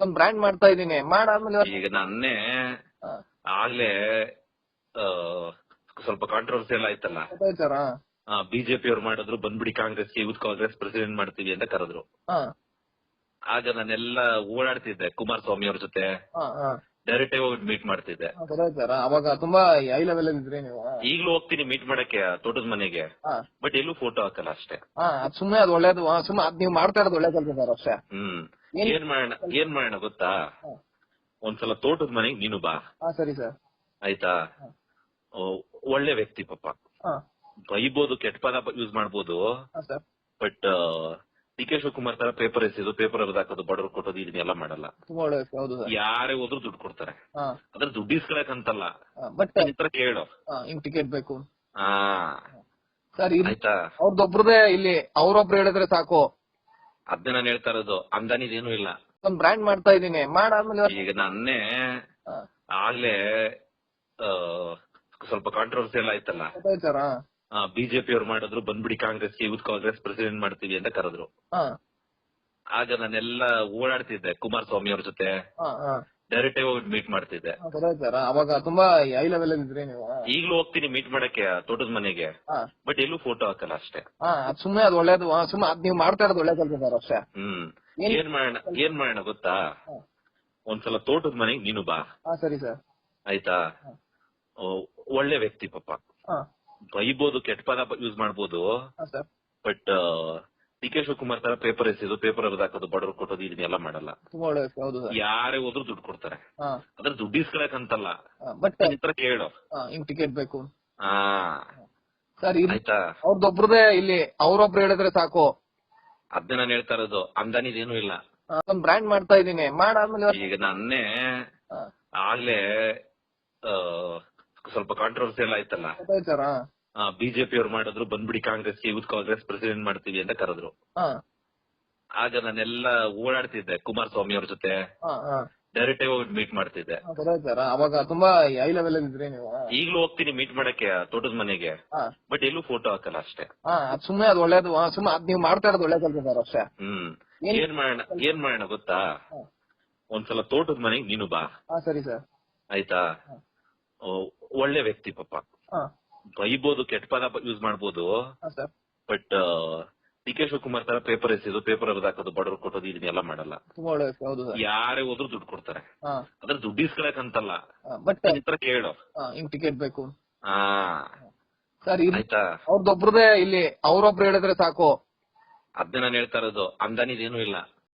ಒಂದ್ ಬ್ರ್ಯಾಂಡ್ ಮಾಡ್ತಾ ಇದೀನಿ ಮಾಡಾದ್ಮೇಲೆ ಈಗ ನನ್ನೇ. ಆಗ್ಲೇ ಆ, ಸ್ವಲ್ಪ ಕಾಂಟ್ರವರ್ಸಿ ಎಲ್ಲ ಆಯ್ತಲ್ಲ? ಬಿಜೆಪಿ ಅವ್ರು ಮಾಡಿದ್ರು ಬಂದ್ಬಿಡಿ ಕಾಂಗ್ರೆಸ್ ಯೂತ್ ಕಾಂಗ್ರೆಸ್ ಪ್ರೆಸಿಡೆಂಟ್ ಮಾಡ್ತೀವಿ ಅಂತ ಕರೆದ್ರು. ಹಾ. ಆಗ ನಾನೆಲ್ಲ ಓಡಾಡ್ತಿದ್ದೆ ಕುಮಾರಸ್ವಾಮಿ ಅವ್ರ ಜೊತೆ. ಡೈರೆಕ್ಟ್ ಆಗಿ ಹೋಗಿ ಮೀಟ್ ಮಾಡ್ತಿದ್ದೆ. ಅವಾಗ ತುಂಬಾ ಹೈ ಲೆವೆಲ್ ಇದ್ರಿ ನೀವು ಈಗ್ಲೂ ಹೋಗ್ತೀನಿ ಮೀಟ್ ಮಾಡಕ್ಕೆ ತೋಟದ ಮನೆಗೆ. ಬಟ್ ಎಲ್ಲೂ ಫೋಟೋ ಹಾಕಲ್ಲ ಅಷ್ಟೇ. ಸುಮ್ಮನೆ ಅದು ಒಳ್ಳೇದು ಸುಮ್ಮನೆ ನೀವ್ ಮಾಡ್ತಾ ಇರೋದು ಒಳ್ಳೆ ಕೆಲಸ ಸರ್ ಅಷ್ಟೇ. ಹ್ಮ್. ಏನ್- ಮಾಡೋಣ ಏನ್ ಮಾಡೋಣ ಗೊತ್ತಾ? ಹಾ. ಒಂದ್ಸಲ ತೋಟದ ಮನೆಗೆ ನೀನು ಬಾ. ಹಾ ಸರಿ ಸರ್. ಆಯ್ತಾ? ಒಳ್ಳೆ ವ್ಯಕ್ತಿ ಪಾಪ. ಬೈಬಹುದು ಬೈಬೋದು ಕೆಟ್ಟ ಪದ ಯೂಸ್ ಮಾಡ್ಬೋದು. ಹಾ sir. But D K Shivakumar ತರ ಪೇಪರ್ ಎಸಿದು ಪೇಪರ್ ಹಾಕೋದು ಬಡವ್ರು ಕೊಟ್ಟೋದು ಇದನ್ನೆಲ್ಲ ಮಾಡಲ್ಲ. ತುಂಬಾ ಒಳ್ಳೆ ವ್ಯಕ್ತಿ, ಹೌದು ಸರ್. ಯಾರೇ ಹೋದ್ರು ದುಡ್ಡು ಕೊಡ್ತಾರೆ. ಹಾ. ಅದ್ರ ದುಡ್ಡು ಇಸ್ಕೊಳಕಂತಲ್ಲ ಬಟ್ ನಿನ್ ಹತ್ರ ಕೇಳು. ಹಿಂಗ್ ಟಿಕೆಟ್ ಬೇಕು. ಆ ಸರ್ ಆಯ್ತಾ? ಅವ್ರದ್ದೊಬ್ರದೇ ಇಲ್ಲಿ ಅವ್ರೊಬ್ರು ಹೇಳಿದ್ರೆ ಸಾಕು. ಅದ್ನೇ ನಾನು ಹೇಳ್ತಾ ಇರೋದು ಅಂದಾನಿದೇನು ಇಲ್ಲ. ಒಂದ್ ಬ್ರ್ಯಾಂಡ್ ಮಾಡ್ತಾ ಇದೀನಿ ಮಾಡಾದ್ಮೇಲೆ ಈಗ ನನ್ನೇ ಆಗ್ಲೇ ಸ್ವಲ್ಪ ಕಾಂಟ್ರವರ್ಸಿ ಎಲ್ಲ ಆಯ್ತಲ್ಲ? ಬಿಜೆಪಿ ಅವ್ರು ಮಾಡಿದ್ರು ಬಂದ್ಬಿಡಿ ಕಾಂಗ್ರೆಸ್ ಯೂತ್ ಕಾಂಗ್ರೆಸ್ ಪ್ರೆಸಿಡೆಂಟ್ ಮಾಡ್ತೀವಿ ಅಂತ ಕರೆದ್ರು. ಆಗ ನಾನೆಲ್ಲ ಓಡಾಡ್ತಿದ್ದೆ ಕುಮಾರಸ್ವಾಮಿ ಅವ್ರ ಜೊತೆ. ಡೈರೆಕ್ಟ್ ಆಗಿ ಹೋಗಿ ಮೀಟ್ ಮಾಡ್ತಿದ್ದೆ. ಸರ್ ಅವಾಗ ತುಂಬಾ ಹೈ ಲೆವೆಲ್ ಇದ್ರಿ ನೀವು. ಈಗ್ಲೂ ಹೋಗ್ತೀನಿ ಮೀಟ್ ಮಾಡಕ್ಕೆ ತೋಟದ ಮನೆಗೆ. ಹಾ. ಬಟ್ ಎಲ್ಲೂ ಫೋಟೋ ಹಾಕಲ್ಲ ಅಷ್ಟೇ. ಹಾ ಅದ್ ಸುಮ್ನೆ ಅದ್ ಒಳ್ಳೇದು ಹಾ, ಸುಮ್ನೆ ಅದ್ ನೀವ್ ಮಾಡ್ತಾ ಇರೋದು ಒಳ್ಳೆ ಕೆಲಸ ಸರ್ ಅಷ್ಟೇ. ಹ್ಮ್. ಏನ್- ಏನ್ ಮಾಡೋಣ ಏನ್ ಮಾಡೋಣ ಗೊತ್ತಾ? ಹಾ. ಒಂದ್ಸಲ ತೋಟದ ಮನೆಗೆ ನೀನು ಬಾ. ಹಾ ಸರಿ ಸರ್ ಆಯ್ತಾ? ಓ, ಒಳ್ಳೆ ವ್ಯಕ್ತಿ ಪಾಪ. ಹಾ. ಬೈಬೋದು ಕೆಟ್ಟ ಪದ ಯೂಸ್ ಮಾಡ್ಬೋದು. ಹಾ sir but D K Shivakumar ತರ ಪೇಪರ್ ಎಸೆದು ಪೇಪರ್ ಹಾಕೋದು ಬಡವ್ರು ಕೊಟ್ಟೋದು ಇದನ್ನೆಲ್ಲ ಮಾಡಲ್ಲ. ತುಂಬಾ ಒಳ್ಳೆ ವ್ಯಕ್ತಿ, ಹೌದು ಸರ್. ಯಾರೇ ಹೋದ್ರು ದುಡ್ಡು ಕೊಡ್ತಾರೆ. ಹಾ. ಅದ್ರ ದುಡ್ಡು ಇಸ್ಕೊಳಕಂತಲ್ಲ ಬಟ್ ಹತ್ರ ಕೇಳು. ಹಿಂಗ್ ಟಿಕೆಟ್ ಬೇಕು. ಆ ಸರ್ ಇಲ್ಲಿ ಆಯ್ತಾ? ಅವ್ರದ್ದೊಬ್ರದೇ ಇಲ್ಲಿ ಅವ್ರೊಬ್ರು ಹೇಳಿದ್ರೆ ಸಾಕು. ಅದ್ನೇ ನಾನು ಹೇಳ್ತಾ ಇರೋದು ಅಂದಾನಿದೇನು ಇಲ್ಲ. ನಾನು ಒಂದ್ ಬ್ರ್ಯಾಂಡ್ ಮಾಡ್ತಾ ಇದೀನಿ ಮಾಡಾದ್ಮೇಲೆ ಈಗ ನನ್ನೇ ಹಾ, ಆಗ್ಲೇ ಆ, ಸ್ವಲ್ಪ ಕಾಂಟ್ರವರ್ಸಿ ಎಲ್ಲ ಆಯ್ತಲ್ಲ. ಅವ್ರು ಮಾಡಿದ್ರು ಬಂದ್ಬಿಡಿ ಕಾಂಗ್ರೆಸ್ ಯೂತ್ ಕಾಂಗ್ರೆಸ್ ಪ್ರೆಸಿಡೆಂಟ್ ಮಾಡ್ತೀವಿ ಅಂತ ಕರೆದ್ರು. ಹಾ. ಆಗ ನಾನೆಲ್ಲ ಓಡಾಡ್ತಿದ್ದೆ ಕುಮಾರಸ್ವಾಮಿ ಅವ್ರ ಜೊತೆ. ಡೈರೆಕ್ಟ್ ಆಗಿ ಹೋಗಿ ಮೀಟ್ ಮಾಡ್ತಿದ್ದೆ. ಈಗಲೂ ಅವಾಗ ತುಂಬಾ ಹೈ ಲೆವೆಲ್ ಇದ್ರಿ ನೀವು. ಈಗ್ಲೂ ಹೋಗ್ತೀನಿ ಮೀಟ್ ಮಾಡಕ್ಕೆ ತೋಟದ ಮನೆಗೆ. ಬಟ್ ಎಲ್ಲೂ ಫೋಟೋ ಹಾಕಲ್ಲ ಅಷ್ಟೇ. ಸುಮ್ಮನೆ ಅದು ಒಳ್ಳೇದು ಸುಮ್ಮನೆ ಅದ್ ನೀವು ಮಾಡ್ತಾ ಇರೋದು ಒಳ್ಳೆ ಕೆಲಸ ಸರ್ ಅಷ್ಟೇ. ಹ್ಮ್. ಏನ್- ಮಾಡೋಣ ಏನ್ ಮಾಡೋಣ ಗೊತ್ತಾ. ಒಂದ್ಸಲ ತೋಟದ ಮನೆಗೆ ನೀನು ಬಾ. ಸರಿ ಸರ್. ಆಯ್ತಾ? ಒಳ್ಳೆ ವ್ಯಕ್ತಿ ಪಾಪ. ಬೈಬೋದು ಕೆಟ್ಟ ಪದ ಯೂಸ್ ಮಾಡ್ಬೋದು. ಬಟ್ ಡಿ ಕೆ ಶಿವಕುಮಾರ್ ತರ ಪೇಪರ್ ಎಸೆದು ಪೇಪರ್ ಹಾಕೋದು ಬಡವ್ರು ಕೊಟ್ಟೋದು ಇದನ್ನೆಲ್ಲ ಮಾಡಲ್ಲ. ಯಾರೇ ಹೋದ್ರು ದುಡ್ಡು ಕೊಡ್ತಾರೆ. ಅಂದ್ರೆ ದುಡ್ಡು ನಿನ್ ಹತ್ರ ಕೇಳು. ಹಿಂಗ್ ಟಿಕೆಟ್ ಬೇಕು. ಸರ್ ಅವ್ರದ್ದೊಬ್ರದೇ ಇಲ್ಲಿ ಅವ್ರೊಬ್ರು ಹೇಳಿದ್ರೆ ಸಾಕು. ಅದನ್ನ ನಾನು ಹೇಳ್ತಾ ಇರೋದು ಅಂದಾನಿದೇನು ಇಲ್ಲ.